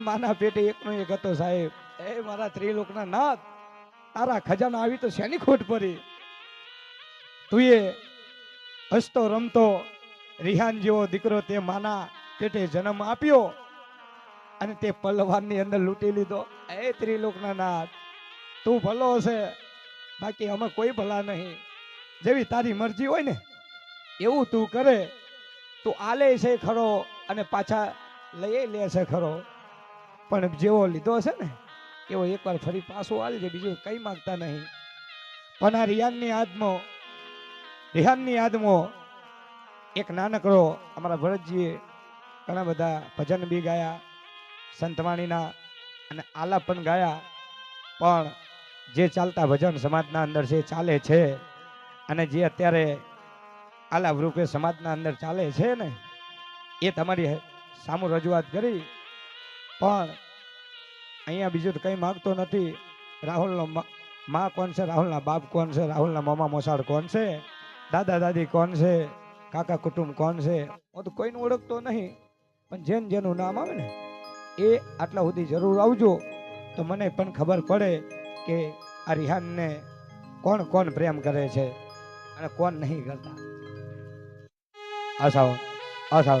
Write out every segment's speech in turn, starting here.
માના પેટે એકનો એક હતો સાહેબ. એ મારા ત્રિલોકના નાથ. તારા ખજાના આવી તો શેની ખોટ પડી? તું એ હસતો રમતો રિહાન જેવો દીકરો તે માના પેટે જન્મ આપ્યો અને તે પલવાનની અંદર લૂંટી લીધો. એ ત્રિલોકના નાથ, તું ભલો હશે. બાકી અમે કોઈ ભલા નહીં. જેવી તારી મરજી હોય ને, એવું તું કરે. તું આલે છે ખરો અને પાછા લઈ લે છે ખરો. પણ જેવો લીધો છે ને, એવો એકવાર ફરી પાછો જાય બીજું કઈ માંગતા નહીં. પણ આ રિયાનની આદમો, રિહાનની આદમો, એક નાનકડો અમારા ભરતજીએ ઘણા બધા ભજન બી ગાયા સંતવાણીના અને આલાપ પણ ગાયા, પણ જે ચાલતા ભજન સમાજના અંદર છે ચાલે છે અને જે અત્યારે આલાપ રૂપે સમાજના અંદર ચાલે છે ને, એ તમારી સામું રજૂઆત કરી. પણ અહીંયા બીજું કંઈ માગતો નથી. રાહુલનો મા- કોણ છે? રાહુલના બાપ કોણ છે? રાહુલના મામા મોસાળ કોણ છે? દાદા દાદી કોણ છે? કાકા કુટુંબ કોણ છે? હું તો કોઈને ઓળખતો નહીં, પણ જેન જેનું નામ આવે ને, એ આટલા સુધી જરૂર આવજો. તો મને પણ ખબર પડે કે આ રિહાનને કોણ કોણ પ્રેમ કરે છે અને કોણ નહીં કરતા. આશાઓ આસાવ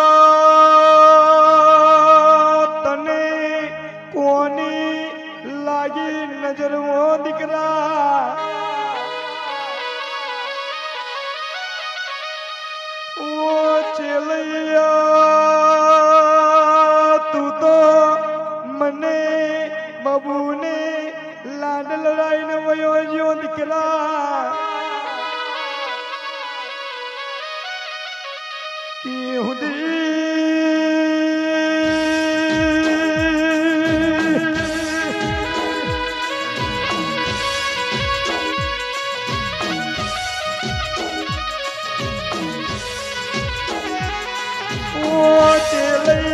ચેલૈયા તું તો મને બબુને લાડ લડાઈને વયો જ્યો દીકરા. કે હુદી 我的泪。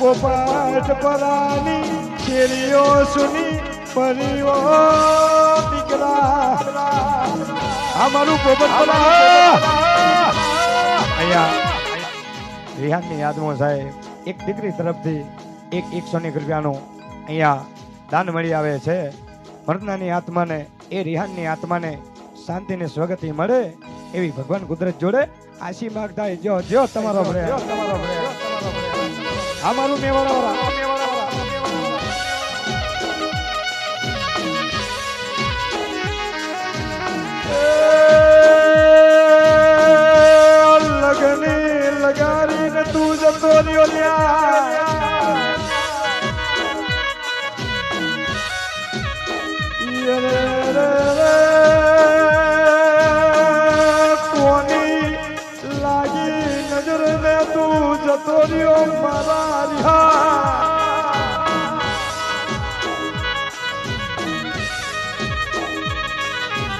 પોપાટ પરાની શેરીઓ સુની પરીઓ દીકરા. અમારું પોપટ પરા. અહીંયા રિહાનની યાદમાં સાહેબ, એક દીકરી તરફથી એક એકસો ની રૂપિયાનું અહીંયા દાન મળી આવે છે. મરનાની આત્માને, એ રિહાનની આત્માને શાંતિને સ્વગતિ મળે એવી ભગવાન કુદરત જોડે આશીર્વાદ થાય જો જો તમારો તમારો ભરે મારું મેવાડા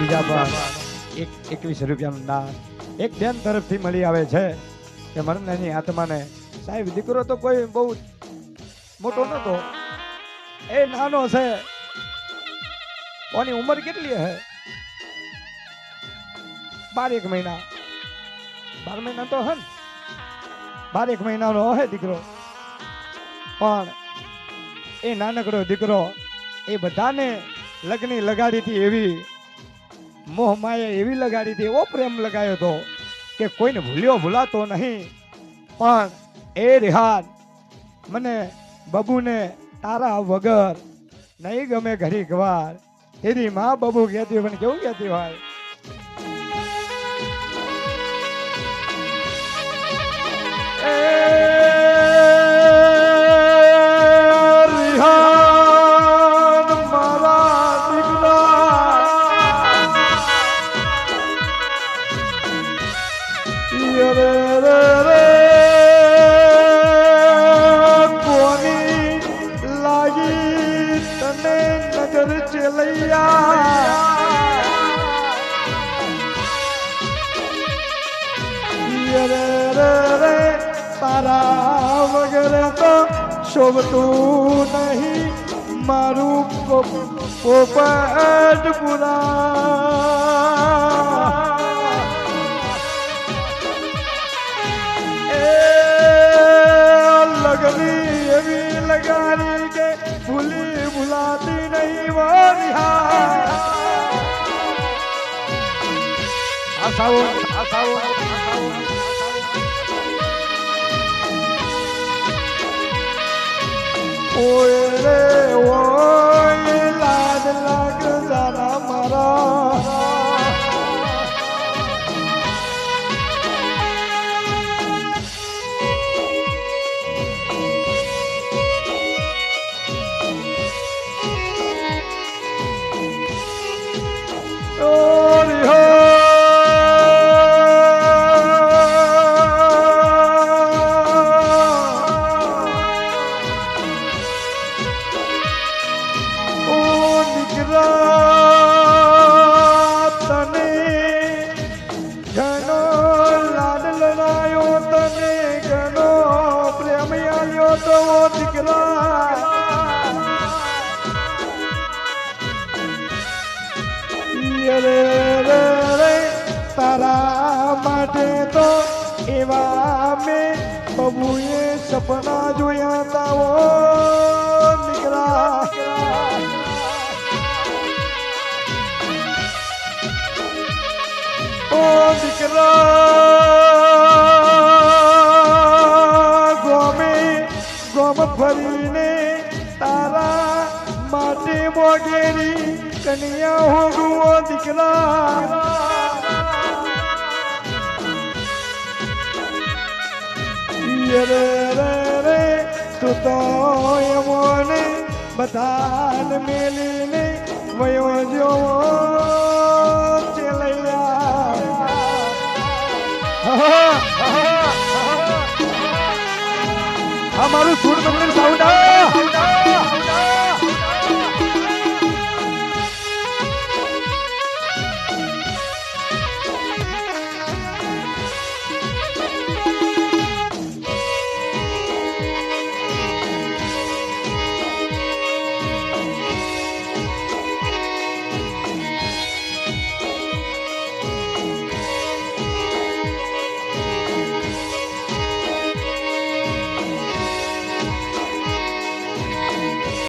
બીજા પણ એક, એકવીસ રૂપિયાનું દાન. એક બેન તરફથી મળી આવે છે કે મરનાની આત્માને, સાહેબ, દીકરો તો કોઈ બહુ મોટો નતો એ નાનો છે. કોની ઉંમર કેટલી હે? બારેક મહિના. બાર મહિના તો હે ને બારેક મહિનાનો હે દીકરો. પણ એ નાનકડો દીકરો એ બધાને લગ્ન લગાડી હતી એવી મોહ માયા એવી લગાડી હતી, એવો પ્રેમ લગાયો હતો કે કોઈને ભૂલ્યો ભૂલાતો નહીં. પણ એ રિહાન મને બબુને તારા વગર નહીં ગમે ઘડીક વાર. એની માં બબુ કહેતી પણ કેવું કહેતી હોય? શોભતું નહીં. મારું પોપ- પોપટ પુરા. લગની એવી લગાડી કે ભૂલી ભૂલાતી નહીં વારિયા આસાઓ આસાઓ ઓય તારા માટે તો એવા મેં બબુએ સપના જોયા તા ઓ દીકરા ઓ દીકરા ગોમે, ગોમ ફરીને તારા માટે મોગેરી કન્યા હોગું ઓ દીકરા યરે રે રે તું તો એમોને બધાને મેલીને વયો જો ચેલૈયા. આ મારું સુર તમને